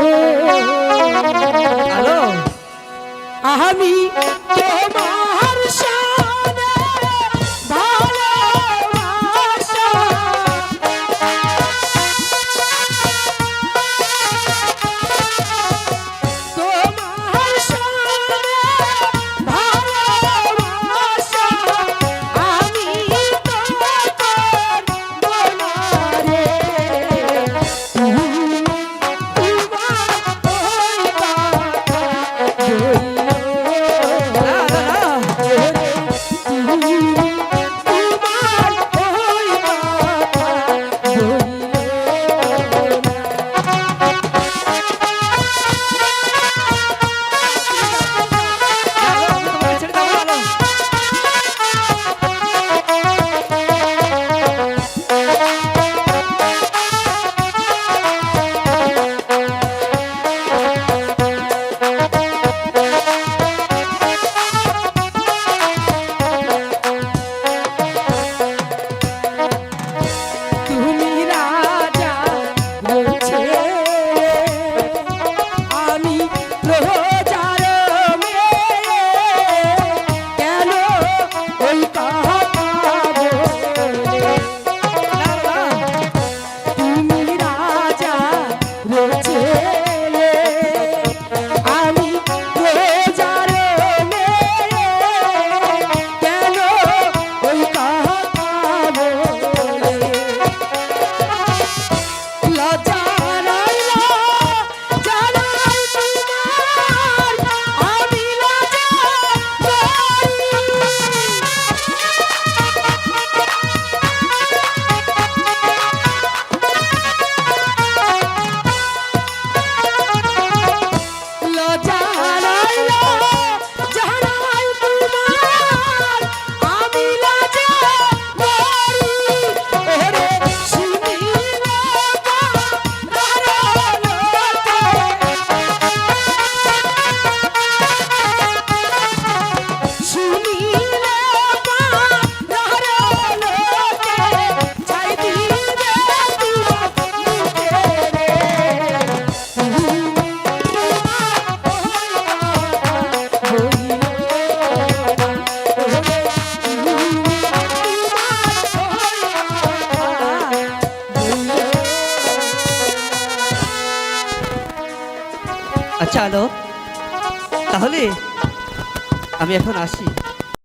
রে। আমি তোমার আচ্ছা আলো। তাহলে আমি এখন আসি।